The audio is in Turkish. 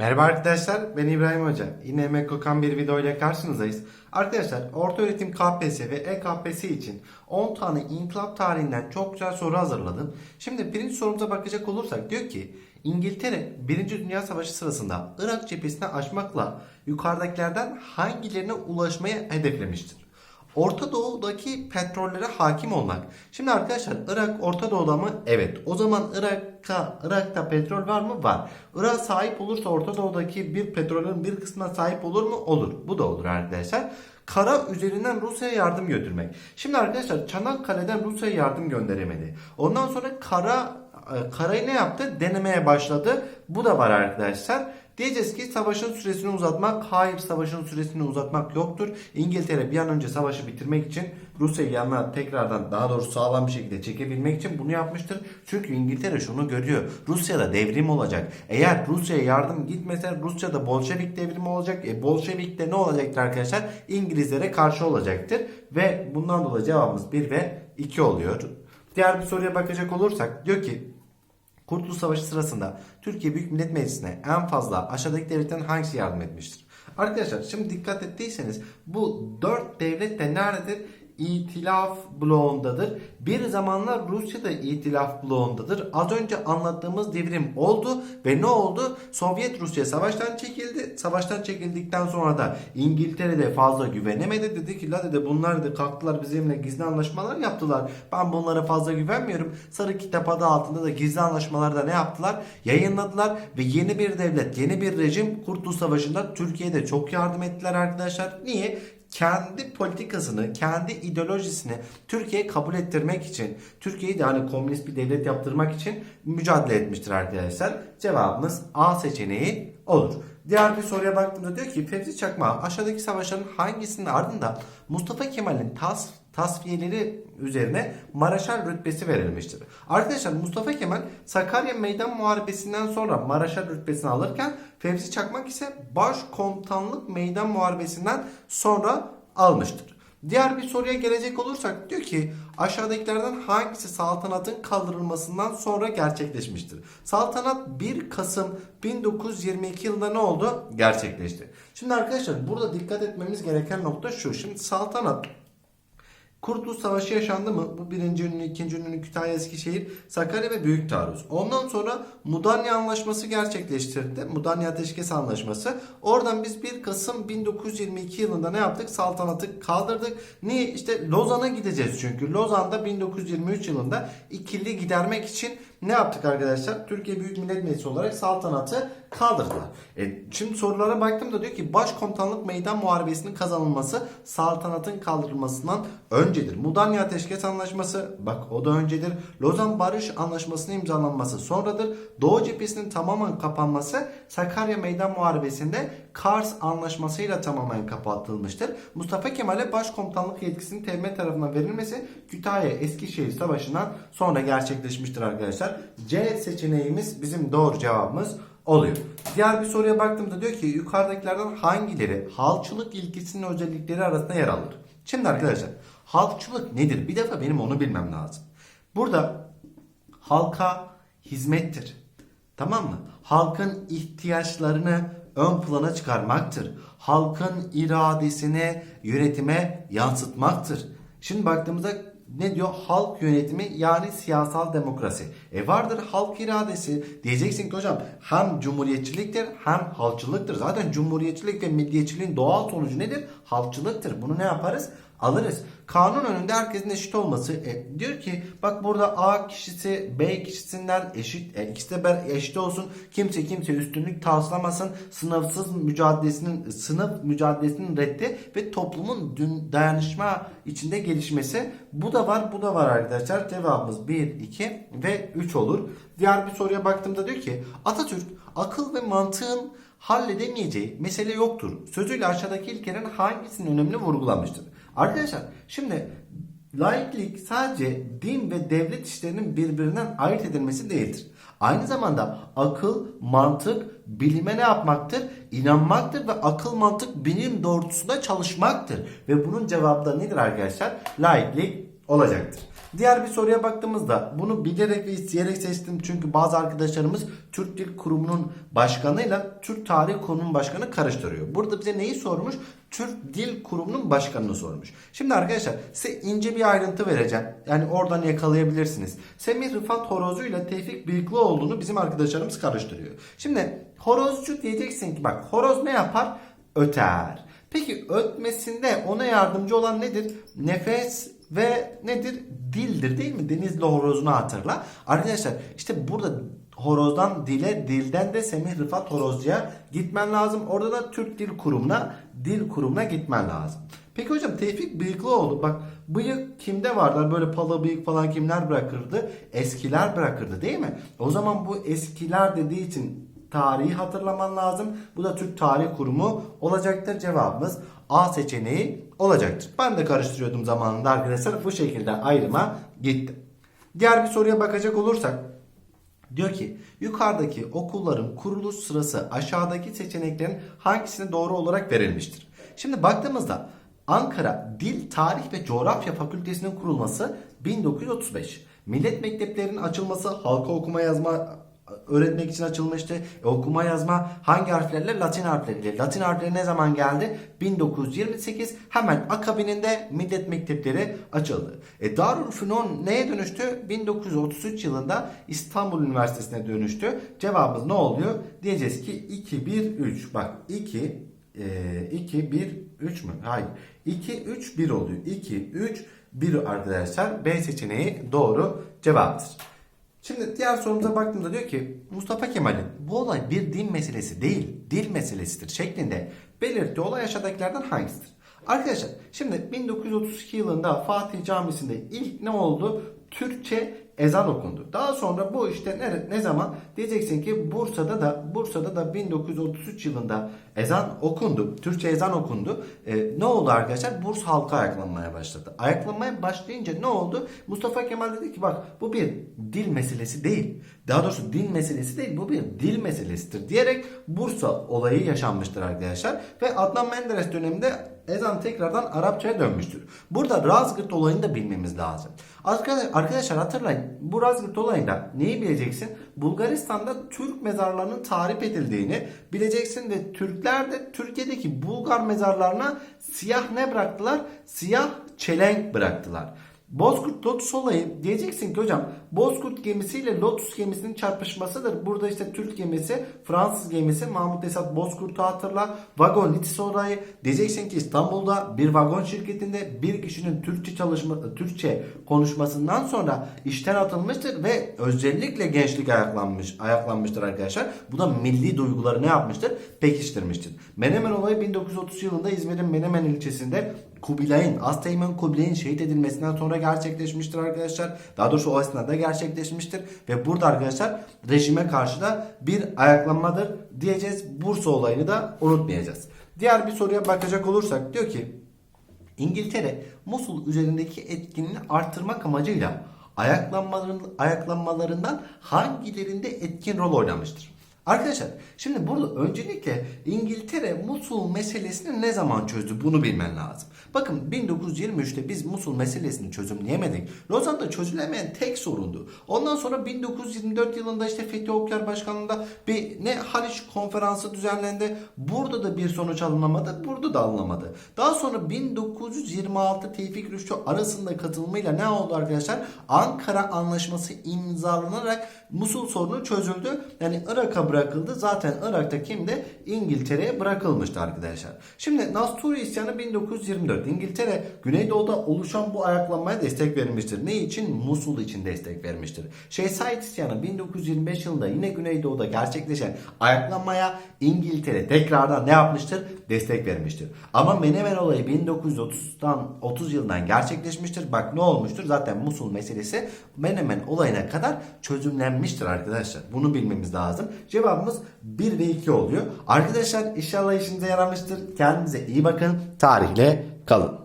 Merhaba arkadaşlar, ben İbrahim Hoca. Yine emek kokan bir video ile karşınızdayız. Arkadaşlar, orta öğretim KPSS ve EKPSS için 10 tane inkılap tarihinden çok güzel soru hazırladım. Şimdi birinci sorumuza bakacak olursak diyor ki İngiltere 1. Dünya Savaşı sırasında Irak cephesine aşmakla yukarıdakilerden hangilerine ulaşmayı hedeflemiştir? Orta Doğu'daki petrollere hakim olmak. Şimdi arkadaşlar Irak Orta Doğu'da mı? Evet. O zaman Irak'a Irak'ta petrol var mı? Var. Irak sahip olursa Orta Doğu'daki bir petrolün bir kısmına sahip olur mu? Olur. Bu da olur arkadaşlar. Kara üzerinden Rusya'ya yardım götürmek. Şimdi arkadaşlar Çanakkale'den Rusya'ya yardım gönderemedi. Ondan sonra kara e, karayı ne yaptı? Denemeye başladı. Bu da var arkadaşlar. Diyeceğiz ki savaşın süresini uzatmak, hayır savaşın süresini uzatmak yoktur. İngiltere bir an önce savaşı bitirmek için Rusya'yı yanına tekrardan daha doğrusu sağlam bir şekilde çekebilmek için bunu yapmıştır. Çünkü İngiltere şunu görüyor. Rusya'da devrim olacak. Eğer Rusya'ya yardım gitmese Rusya'da Bolşevik devrimi olacak. E, Bolşevik de ne olacaktır arkadaşlar? İngilizlere karşı olacaktır. Ve bundan dolayı cevabımız 1 ve 2 oluyor. Diğer bir soruya bakacak olursak diyor ki Kurtuluş Savaşı sırasında Türkiye Büyük Millet Meclisi'ne en fazla aşağıdaki devletten hangisi yardım etmiştir? Arkadaşlar şimdi dikkat ettiyseniz bu dört devlet de nerededir? İtilaf bloğundadır. Bir zamanlar Rusya da itilaf bloğundadır. Az önce anlattığımız devrim oldu ve ne oldu? Sovyet Rusya savaştan çekildi. Savaştan çekildikten sonra da İngiltere'de fazla güvenemedi. Dedi ki la dedi bunlar da kalktılar bizimle gizli anlaşmalar yaptılar. Ben bunlara fazla güvenmiyorum. Sarı kitap adı altında da gizli anlaşmalarda ne yaptılar? Yayınladılar ve yeni bir devlet, yeni bir rejim Kurtuluş Savaşı'nda Türkiye'de çok yardım ettiler arkadaşlar. Niye? Kendi politikasını, kendi ideolojisini Türkiye'ye kabul ettirmek için, Türkiye'yi de hani komünist bir devlet yaptırmak için mücadele etmiştir arkadaşlar. Cevabımız A seçeneği olur. Diğer bir soruya baktığımda diyor ki Fevzi Çakma aşağıdaki savaşların hangisinin ardında Mustafa Kemal'in tas tasfiyeleri üzerine Maraşal rütbesi verilmiştir. Arkadaşlar Mustafa Kemal Sakarya Meydan Muharebesi'nden sonra Maraşal rütbesini alırken Fevzi Çakmak ise Başkomutanlık Meydan Muharebesi'nden sonra almıştır. Diğer bir soruya gelecek olursak diyor ki aşağıdakilerden hangisi saltanatın kaldırılmasından sonra gerçekleşmiştir? Saltanat 1 Kasım 1922 yılında ne oldu? Gerçekleşti. Şimdi arkadaşlar burada dikkat etmemiz gereken nokta şu. Şimdi saltanat Kurtuluş Savaşı yaşandı mı? Bu birinci ünlü, ikinci ünlü Kütahya, Eskişehir, Sakarya ve Büyük Taarruz. Ondan sonra Mudanya Anlaşması gerçekleştirdi. Mudanya Ateşkes Anlaşması. Oradan biz 1 Kasım 1922 yılında ne yaptık? Saltanatı kaldırdık. Niye? İşte Lozan'a gideceğiz çünkü. Lozan'da 1923 yılında ikili gidermek için ne yaptık arkadaşlar? Türkiye Büyük Millet Meclisi olarak saltanatı kaldırdılar. E, şimdi sorulara baktığımda diyor ki Başkomutanlık Meydan Muharebesi'nin kazanılması saltanatın kaldırılmasından öncedir. Mudanya Ateşkes Anlaşması bak o da öncedir. Lozan Barış Anlaşması'nın imzalanması sonradır. Doğu cephesinin tamamen kapanması Sakarya Meydan Muharebesi'nde Kars Anlaşması'yla tamamen kapatılmıştır. Mustafa Kemal'e başkomutanlık yetkisinin TM tarafından verilmesi Kütahya Eskişehir Savaşı'ndan sonra gerçekleşmiştir arkadaşlar. C seçeneğimiz bizim doğru cevabımız oluyor. Diğer bir soruya baktığımda diyor ki yukarıdakilerden hangileri halkçılık ilkesinin özellikleri arasında yer alır? Şimdi arkadaşlar halkçılık nedir? Bir defa benim onu bilmem lazım. Burada halka hizmettir. Tamam mı? Halkın ihtiyaçlarını ön plana çıkarmaktır. Halkın iradesini yönetime yansıtmaktır. Şimdi baktığımızda ne diyor? Halk yönetimi yani siyasal demokrasi. E vardır halk iradesi. Diyeceksin ki hocam hem cumhuriyetçiliktir hem halkçılıktır. Zaten cumhuriyetçilik ve milliyetçiliğin doğal sonucu nedir? Halkçılıktır. Bunu ne yaparız? Alırız. Kanun önünde herkesin eşit olması. E, diyor ki bak burada A kişisi B kişisinden eşit. E, ikisi de ber- eşit olsun. Kimse kimse üstünlük taslamasın. Sınıfsız mücadelesinin sınıf mücadelesinin reddi ve toplumun dün dayanışma içinde gelişmesi. Bu da var, bu da var arkadaşlar. Cevabımız 1, 2 ve 3 olur. Diğer bir soruya baktığımda diyor ki Atatürk akıl ve mantığın halledemeyeceği mesele yoktur. Sözüyle aşağıdaki ilkelerin hangisinin önemli vurgulamıştır? Arkadaşlar şimdi laiklik sadece din ve devlet işlerinin birbirinden ayırt edilmesi değildir. Aynı zamanda akıl, mantık, bilime ne yapmaktır? İnanmaktır ve akıl, mantık, bilim doğrultusunda çalışmaktır. Ve bunun da nedir arkadaşlar? Laiklik olacaktır. Diğer bir soruya baktığımızda bunu bilerek ve isteyerek seçtim. Çünkü bazı arkadaşlarımız Türk Dil Kurumu'nun başkanıyla Türk Tarih Kurumu'nun başkanı karıştırıyor. Burada bize neyi sormuş? Türk Dil Kurumu'nun başkanını sormuş. Şimdi arkadaşlar size ince bir ayrıntı vereceğim. Yani oradan yakalayabilirsiniz. Semih Rıfat Horozcu ile Tevfik Bıyıklıoğlu'nu bizim arkadaşlarımız karıştırıyor. Şimdi horozcu diyeceksin ki bak horoz ne yapar? Öter. Peki ötmesinde ona yardımcı olan nedir? Nefes ve nedir? Dildir değil mi? Denizli horozunu hatırla. Arkadaşlar işte burada horozdan dile, dilden de Semih Rıfat Horozcu'ya gitmen lazım. Orada da Türk Dil Kurumu'na, dil kurumuna gitmen lazım. Peki hocam Tevfik Bıyıklıoğlu bak bıyık kimde varlar böyle pala bıyık falan kimler bırakırdı? Eskiler bırakırdı değil mi? O zaman bu eskiler dediği için tarihi hatırlaman lazım. Bu da Türk Tarih Kurumu olacaktır. Cevabımız A seçeneği olacaktır. Ben de karıştırıyordum zamanında arkadaşlar. Bu şekilde ayrıma gittim. Diğer bir soruya bakacak olursak Diyor ki yukarıdaki okulların kuruluş sırası aşağıdaki seçeneklerin hangisine doğru olarak verilmiştir? Şimdi baktığımızda Ankara Dil, Tarih ve Coğrafya Fakültesinin kurulması 1935. Millet mekteplerinin açılması halka okuma yazma öğretmek için açılmıştı. E, okuma yazma hangi harflerle? Latin harfleriyle. Latin harfleri ne zaman geldi? 1928. Hemen akabininde millet mektepleri açıldı. E, Darülfünun neye dönüştü? 1933 yılında İstanbul Üniversitesi'ne dönüştü. Cevabımız ne oluyor? Diyeceğiz ki 2, 1, 3. Bak 2, 2, 1, 3 mü? Hayır. 2, 3, 1 oluyor. 2, 3, 1 arkadaşlar. B seçeneği doğru cevaptır. Şimdi diğer sorumuza baktığımda diyor ki Mustafa Kemal'in bu olay bir din meselesi değil, dil meselesidir şeklinde belirttiği olay aşağıdakilerden hangisidir? Arkadaşlar şimdi 1932 yılında Fatih Camisi'nde ilk ne oldu? Türkçe ezan okundu. Daha sonra bu işte ne, ne zaman? Diyeceksin ki Bursa'da da Bursa'da da 1933 yılında ezan okundu. Türkçe ezan okundu. Ee, ne oldu arkadaşlar? Burs halka ayaklanmaya başladı. Ayaklanmaya başlayınca ne oldu? Mustafa Kemal dedi ki bak bu bir dil meselesi değil. Daha doğrusu din meselesi değil bu bir dil meselesidir diyerek Bursa olayı yaşanmıştır arkadaşlar. Ve Adnan Menderes döneminde ezan tekrardan Arapçaya dönmüştür. Burada Razgırt olayını da bilmemiz lazım. Arkadaşlar hatırlayın bu Razgırt olayında neyi bileceksin? Bulgaristan'da Türk mezarlarının tarif edildiğini bileceksin ve Türkler de Türkiye'deki Bulgar mezarlarına siyah ne bıraktılar? Siyah çelenk bıraktılar. Bozkurt Lotus olayı diyeceksin ki hocam Bozkurt gemisiyle Lotus gemisinin çarpışmasıdır. Burada işte Türk gemisi, Fransız gemisi Mahmut Esat Bozkurt'u hatırla. Vagon Litis olayı diyeceksin ki İstanbul'da bir vagon şirketinde bir kişinin Türkçe çalışma Türkçe konuşmasından sonra işten atılmıştır ve özellikle gençlik ayaklanmış ayaklanmıştır arkadaşlar. Bu da milli duyguları ne yapmıştır? Pekiştirmiştir. Menemen olayı 1930 yılında İzmir'in Menemen ilçesinde Kubilay'ın, Asteğmen Kubilay'ın şehit edilmesinden sonra gerçekleşmiştir arkadaşlar. Daha doğrusu o esnada gerçekleşmiştir. Ve burada arkadaşlar rejime karşı da bir ayaklanmadır diyeceğiz. Bursa olayını da unutmayacağız. Diğer bir soruya bakacak olursak diyor ki İngiltere Musul üzerindeki etkinliğini artırmak amacıyla ayaklanmaların, ayaklanmalarından hangilerinde etkin rol oynamıştır? Arkadaşlar şimdi burada öncelikle İngiltere Musul meselesini ne zaman çözdü bunu bilmen lazım. Bakın 1923'te biz Musul meselesini çözümleyemedik. Lozan'da çözülemeyen tek sorundu. Ondan sonra 1924 yılında işte Fethi Okyar Başkanlığında bir ne Haliç konferansı düzenlendi. Burada da bir sonuç alınamadı. Burada da alınamadı. Daha sonra 1926 Tevfik Rüştü arasında katılımıyla ne oldu arkadaşlar? Ankara Anlaşması imzalanarak Musul sorunu çözüldü. Yani Irak'a bırakıldı. Zaten Irak'ta kimde? İngiltere'ye bırakılmıştı arkadaşlar. Şimdi Nasturi isyanı 1924. İngiltere Güneydoğu'da oluşan bu ayaklanmaya destek vermiştir. Ne için? Musul için destek vermiştir. Şeyh Said isyanı 1925 yılında yine Güneydoğu'da gerçekleşen ayaklanmaya İngiltere tekrardan ne yapmıştır? Destek vermiştir. Ama Menemen olayı 1930'dan 30 yılından gerçekleşmiştir. Bak ne olmuştur? Zaten Musul meselesi Menemen olayına kadar çözümlenmiştir arkadaşlar. Bunu bilmemiz lazım. Cevabımız 1 ve 2 oluyor. Arkadaşlar inşallah işinize yaramıştır. Kendinize iyi bakın. Tarihle kalın.